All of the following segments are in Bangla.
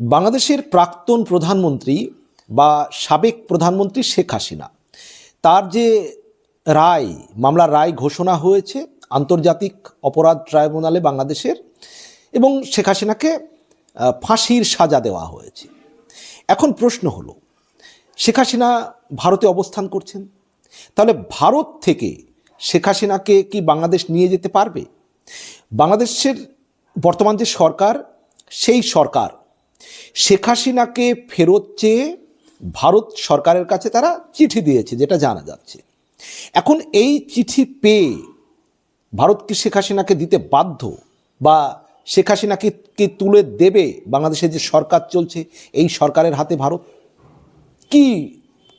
বাংলাদেশের প্রাক্তন প্রধানমন্ত্রী বা সাবেক প্রধানমন্ত্রী শেখ হাসিনা, তার যে রায়, মামলার রায় ঘোষণা হয়েছে আন্তর্জাতিক অপরাধ ট্রাইব্যুনালে বাংলাদেশের এবং শেখ হাসিনাকে ফাঁসির সাজা দেওয়া হয়েছে। এখন প্রশ্ন হলো, শেখ হাসিনা ভারতে অবস্থান করছেন? তাহলে ভারত থেকে শেখ হাসিনাকে কি বাংলাদেশ নিয়ে যেতে পারবে? বাংলাদেশের বর্তমান যে সরকার, সেই সরকার শেখ হাসিনাকে ফেরত চেয়ে ভারত সরকারের কাছে তারা চিঠি দিয়েছে, যেটা জানা যাচ্ছে। এখন এই চিঠি পেয়ে ভারত কি শেখ হাসিনাকে দিতে বাধ্য বা শেখ হাসিনাকে কি তুলে দেবে বাংলাদেশের যে সরকার চলছে, এই সরকারের হাতে ভারত? কি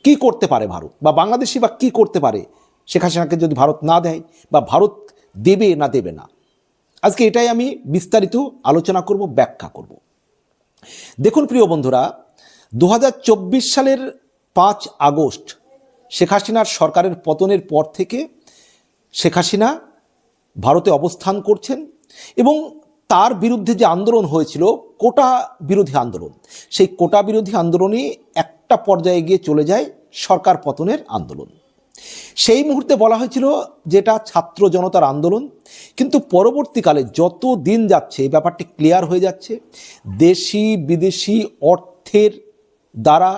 কি করতে পারে ভারত? বা বাংলাদেশি বা কি করতে পারে শেখ হাসিনাকে যদি ভারত না দেয় বা ভারত দেবে না দেবে না? আজকে এটাই আমি বিস্তারিত আলোচনা করব, ব্যাখ্যা করব। দেখুন প্রিয় বন্ধুরা দু হাজার চব্বিশ সালের পাঁচ আগস্ট শেখ হাসিনার সরকারের পতনের পর থেকে শেখ হাসিনা ভারতে অবস্থান করছেন এবং তার বিরুদ্ধে যে আন্দোলন হয়েছিল, কোটা বিরোধী আন্দোলন, সেই কোটা বিরোধী আন্দোলনে একটা পর্যায়ে গিয়ে চলে যায় সরকার পতনের আন্দোলন। সেই মুহূর্তে বলা হয়েছিল যেটা ছাত্র জনতার আন্দোলন, কিন্তু পরবর্তীকালে যত দিন যাচ্ছে এই ব্যাপারটি ক্লিয়ার হয়ে যাচ্ছে। দেশি বিদেশি অর্থের দ্বারা,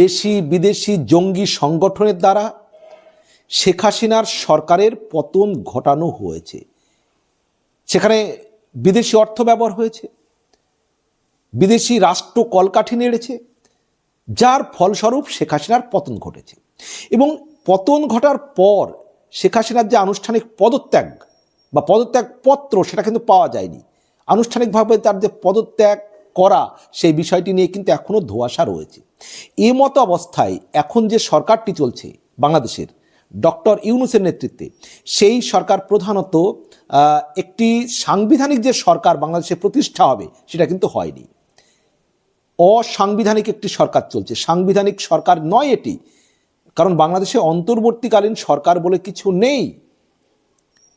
দেশি বিদেশি জঙ্গি সংগঠনের দ্বারা শেখ হাসিনার সরকারের পতন ঘটানো হয়েছে। সেখানে বিদেশি অর্থ ব্যবহার হয়েছে, বিদেশি রাষ্ট্র কলকাঠি নেড়েছে, যার ফলস্বরূপ শেখ হাসিনার পতন ঘটেছে। এবং পতন ঘটার পর শেখ হাসিনার যে আনুষ্ঠানিক পদত্যাগ বা পদত্যাগ পত্র, সেটা কিন্তু পাওয়া যায়নি। আনুষ্ঠানিকভাবে তার যে পদত্যাগ করা, সেই বিষয়টি নিয়ে কিন্তু এখনও ধোঁয়াশা রয়েছে। এ মতো অবস্থায় এখন যে সরকারটি চলছে বাংলাদেশের, ডক্টর ইউনুসের নেতৃত্বে, সেই সরকার প্রধানত একটি সাংবিধানিক যে সরকার বাংলাদেশে প্রতিষ্ঠা হবে, সেটা কিন্তু হয়নি। অসাংবিধানিক একটি সরকার চলছে। সাংবিধানিক সরকার নয় এটি কারণ বাংলাদেশে অন্তর্বর্তীকালীন সরকার বলে কিছু নেই।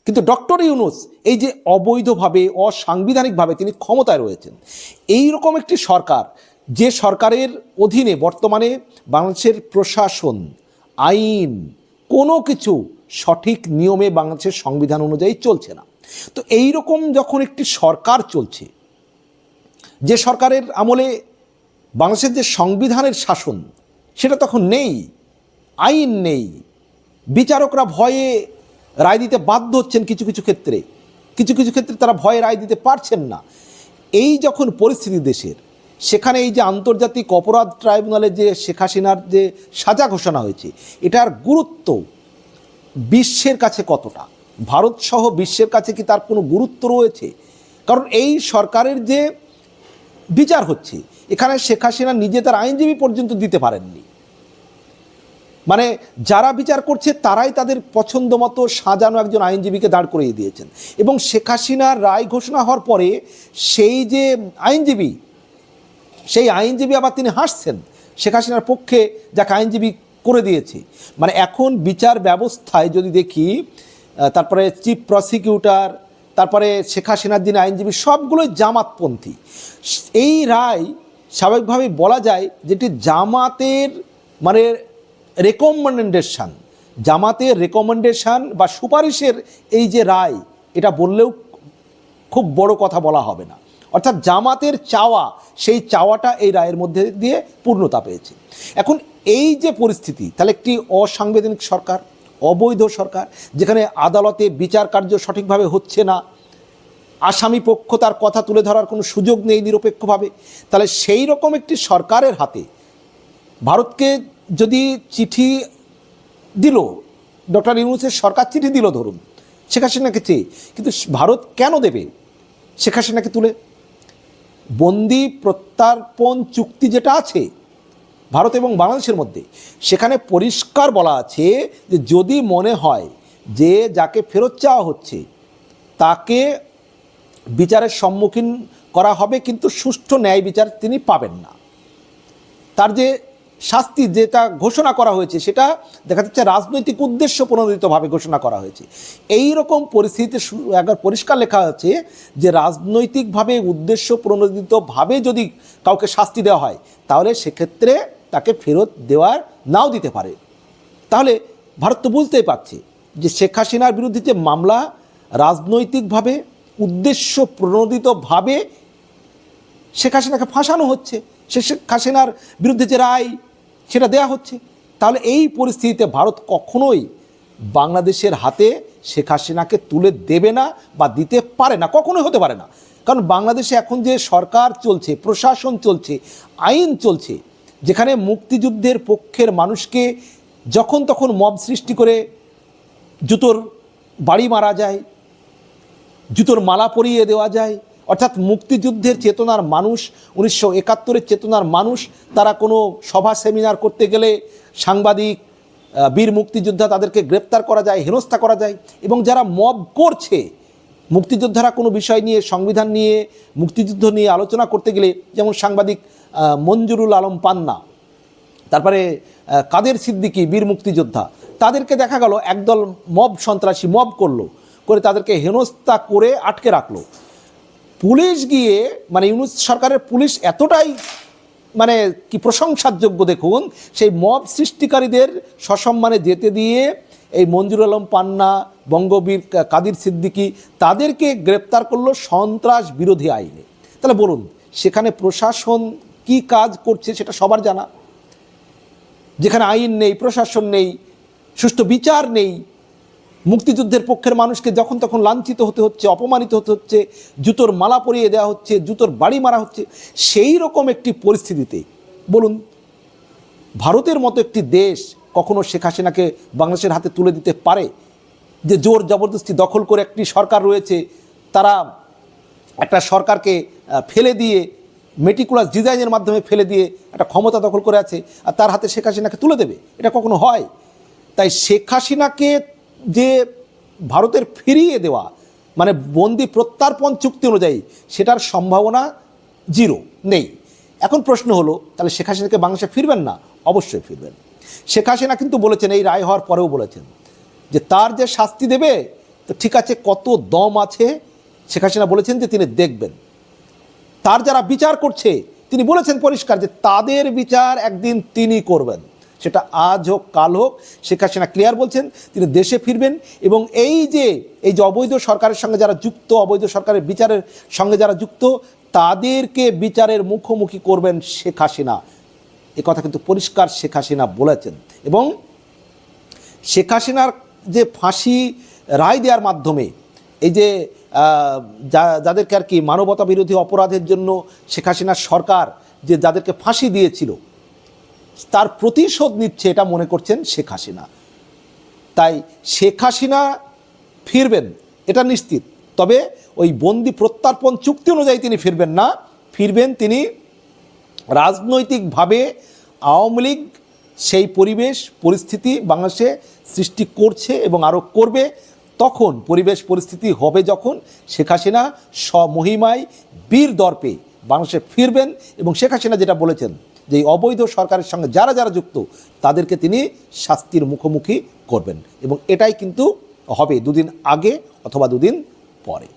কিন্তু ডক্টর ইউনুস এই যে অবৈধভাবে, অসাংবিধানিকভাবে তিনি ক্ষমতায় রয়েছেন এই রকম একটি সরকার, যে সরকারের অধীনে বর্তমানে বাংলাদেশের প্রশাসন, আইন, কোনো কিছু সঠিক নিয়মে বাংলাদেশের সংবিধান অনুযায়ী চলছে না। তো এই রকম যখন একটি সরকার চলছে, যে সরকারের আমলে বাংলাদেশের যে সংবিধানের শাসন, সেটা তখন নেই। আইন নেই। বিচারকরা ভয়ে রায় দিতে বাধ্য হচ্ছেন কিছু কিছু ক্ষেত্রে। কিছু কিছু ক্ষেত্রে তারা ভয়ে রায় দিতে পারছেন না। এই যখন পরিস্থিতি দেশের, সেখানে এই যে আন্তর্জাতিক অপরাধ ট্রাইব্যুনালে যে শেখ হাসিনার যে সাজা ঘোষণা হয়েছে, এটার গুরুত্ব বিশ্বের কাছে কতটা? ভারত সহ বিশ্বের কাছে কি তার কোনো গুরুত্ব রয়েছে? কারণ এই সরকারের যে বিচার হচ্ছে, এখানে শেখ হাসিনা নিজে তার আইনজীবী পর্যন্ত দিতে পারেননি। মানে যারা বিচার করছে, তারাই তাদের পছন্দ মতো সাজানো একজন আইনজীবীকে দাঁড় করিয়ে দিয়েছেন। এবং শেখ হাসিনার রায় ঘোষণা হওয়ার পরে সেই যে আইনজীবী, সেই আইনজীবী আবার তিনি হাসছেন, শেখ হাসিনার পক্ষে যাকে আইনজীবী করে দিয়েছে। মানে এখন বিচার ব্যবস্থায় যদি দেখি তারপরে চিফ প্রসিকিউটর, তারপরে শেখ হাসিনার দিন আইনজীবী, সবগুলোই জামাতপন্থী। এই রায় স্বাভাবিকভাবেই বলা যায় যেটি জামাতের মানে রেকমেন্ডেশন জামাতের রেকমেন্ডেশন বা সুপারিশের এই যে রায়, এটা বললেও খুব বড় কথা বলা হবে না। অর্থাৎ জামাতের চাওয়া, সেই চাওয়াটা এই রায়ের মধ্যে দিয়ে পূর্ণতা পেয়েছে। এখন এই যে পরিস্থিতি, তাহলে একটি অসাংবিধানিক সরকার, অবৈধ সরকার, যেখানে আদালতে বিচার কার্য সঠিকভাবে হচ্ছে না, আসামি পক্ষ তার কথা তুলে ধরার কোনো সুযোগ নেই নিরপেক্ষভাবে, তাহলে সেই রকম একটি সরকারের হাতে ভারতকে যদি চিঠি দিল, ডক্টর ইউনুসের সরকার চিঠি দিল ধরুন, শেখ হাসিনাকে চেয়ে, কিন্তু ভারত কেন দেবে? শেখ হাসিনাকে তুলে? বন্দি প্রত্যার্পণ চুক্তি যেটা আছে, ভারত এবং বাংলাদেশের মধ্যে, সেখানে পরিষ্কার বলা আছে যে যদি মনে হয় যে যাকে ফেরত চাওয়া হচ্ছে, তাকে বিচারের সম্মুখীন করা হবে, কিন্তু সুষ্ঠু ন্যায় বিচার তিনি পাবেন না। তার যে শাস্তি যেটা ঘোষণা করা হয়েছে, সেটা দেখা যাচ্ছে রাজনৈতিক উদ্দেশ্য প্রণোদিতভাবে ঘোষণা করা হয়েছে। এই রকম পরিস্থিতিতে একবার পরিষ্কার লেখা আছে যে রাজনৈতিকভাবে উদ্দেশ্য প্রণোদিতভাবে যদি কাউকে শাস্তি দেওয়া হয়, তাহলে সেক্ষেত্রে তাকে ফেরত দেওয়ার নাও দিতে পারে। তাহলে ভারত তো বুঝতেই পারছে যে শেখ হাসিনার বিরুদ্ধে যে মামলা রাজনৈতিকভাবে উদ্দেশ্য প্রণোদিতভাবে শেখ হাসিনাকে ফাঁসানো হচ্ছে। শেখ হাসিনার বিরুদ্ধে যে রায় সেটা দেয়া হচ্ছে। তাহলে এই পরিস্থিতিতে ভারত কখনোই বাংলাদেশের হাতে শেখ হাসিনাকে তুলে দেবে না বা দিতে পারে না, কখনোই হতে পারে না। কারণ বাংলাদেশে এখন যে সরকার চলছে, প্রশাসন চলছে, আইন চলছে, যেখানে মুক্তিযুদ্ধের পক্ষের মানুষকে যখন তখন মব সৃষ্টি করে জুতোর বাড়ি মারা যায়, জুতোর মালা পরিয়ে দেওয়া যায় অর্থাৎ মুক্তিযুদ্ধের চেতনার মানুষ, উনিশশো একাত্তরের চেতনার মানুষ, তারা কোনো সভা সেমিনার করতে গেলে সাংবাদিক বীর মুক্তিযোদ্ধা তাদেরকে গ্রেপ্তার করা যায়, হেনস্থা করা যায় এবং যারা মব করছে, মুক্তিযোদ্ধারা কোনো বিষয় নিয়ে, সংবিধান নিয়ে, মুক্তিযুদ্ধ নিয়ে আলোচনা করতে গেলে, যেমন সাংবাদিক মঞ্জুরুল আলম পান্না, তারপরে কাদের সিদ্দিকি, বীর মুক্তিযোদ্ধা, তাদেরকে দেখা গেল একদল মব সন্ত্রাসী মব করল, করে তাদেরকে হেনস্থা করে আটকে রাখল। পুলিশ গিয়ে মানে ইউনুস সরকারের পুলিশ এতটাই মানে কি প্রশংসার যোগ্য দেখুন, সেই মব সৃষ্টিকারীদের সসম্মানে যেতে দিয়ে এই মঞ্জুর আলম পান্না, বঙ্গবীর কাদির সিদ্দিকী তাদেরকে গ্রেপ্তার করল সন্ত্রাস বিরোধী আইনে। তাহলে বলুন, সেখানে প্রশাসন কি কাজ করছে সেটা সবার জানা। যেখানে আইন নেই, প্রশাসন নেই, সুষ্ঠু বিচার নেই মুক্তিযুদ্ধের পক্ষের মানুষকে যখন তখন লাঞ্ছিত হতে হচ্ছে, অপমানিত হতে হচ্ছে, জুতোর মালা পরিয়ে দেওয়া হচ্ছে, জুতোর বাড়ি মারা হচ্ছে, সেই রকম একটি পরিস্থিতিতে, বলুন, ভারতের মতো একটি দেশ কখনো শেখ হাসিনাকে বাংলাদেশের হাতে তুলে দিতে পারে? যে জোর জবরদস্তি দখল করে একটি সরকার রয়েছে, তারা একটা সরকারকে ফেলে দিয়ে মেটিকুলাস ডিজাইনের মাধ্যমে ফেলে দিয়ে একটা ক্ষমতা দখল করে আছে, আর তার হাতে শেখ হাসিনাকে তুলে দেবে? এটা কখনো হয়? তাই শেখ হাসিনাকে যে ভারতের ফিরিয়ে দেওয়া মানে বন্দি প্রত্যার্পণ চুক্তি অনুযায়ী সেটার সম্ভাবনা জিরো, নেই। এখন প্রশ্ন হলো, তাহলে শেখ হাসিনাকে বাংলাদেশে ফিরবেন না? অবশ্যই ফিরবেন। শেখ হাসিনা কিন্তু বলেছেন, এই রায় হওয়ার পরেও বলেছেন যে তার যে শাস্তি দেবে, তো ঠিক আছে, কত দম আছে? শেখ হাসিনা বলেছেন যে তিনি দেখবেন। তার যারা বিচার করছে, তিনি বলেছেন পরিষ্কার যে তাদের বিচার একদিন তিনি করবেন। সেটা আজ হোক, কাল হোক, শেখ হাসিনা ক্লিয়ার বলছেন, তিনি দেশে ফিরবেন এবং এই যে এই যে অবৈধ সরকারের সঙ্গে যারা যুক্ত, অবৈধ সরকারের বিচারের সঙ্গে যারা যুক্ত, তাদেরকে বিচারের মুখোমুখি করবেন শেখ হাসিনা। এ কথা কিন্তু পরিষ্কার শেখ হাসিনা বলেছেন এবং শেখ হাসিনার যে ফাঁসি রায় দেওয়ার মাধ্যমে, এই যে যাদেরকে আর কি মানবতা বিরোধী অপরাধের জন্য শেখ হাসিনার সরকার যে যাদেরকে ফাঁসি দিয়েছিল তার প্রতিশোধ নিচ্ছে এটা মনে করছেন শেখ হাসিনা। তাই শেখ হাসিনা ফিরবেন, এটা নিশ্চিত। তবে ওই বন্দি প্রত্যার্পণ চুক্তি অনুযায়ী তিনি ফিরবেন না। ফিরবেন তিনি রাজনৈতিকভাবে আওয়ামী লীগ সেই পরিবেশ, পরিস্থিতি বাংলাদেশে সৃষ্টি করছে এবং আরও করবে। তখন পরিবেশ, পরিস্থিতি হবে যখন শেখ হাসিনা স্বমহিমায় বীর দর্পে বাংলাদেশে ফিরবেন এবং শেখ হাসিনা যেটা বলেছেন যে অবৈধ সরকারের সঙ্গে যারা যারা যুক্ত, তাদেরকে তিনি শাস্তির মুখোমুখি করবেন। এবং এটাই কিন্তু হবে দুদিন আগে অথবা দুদিন পরে।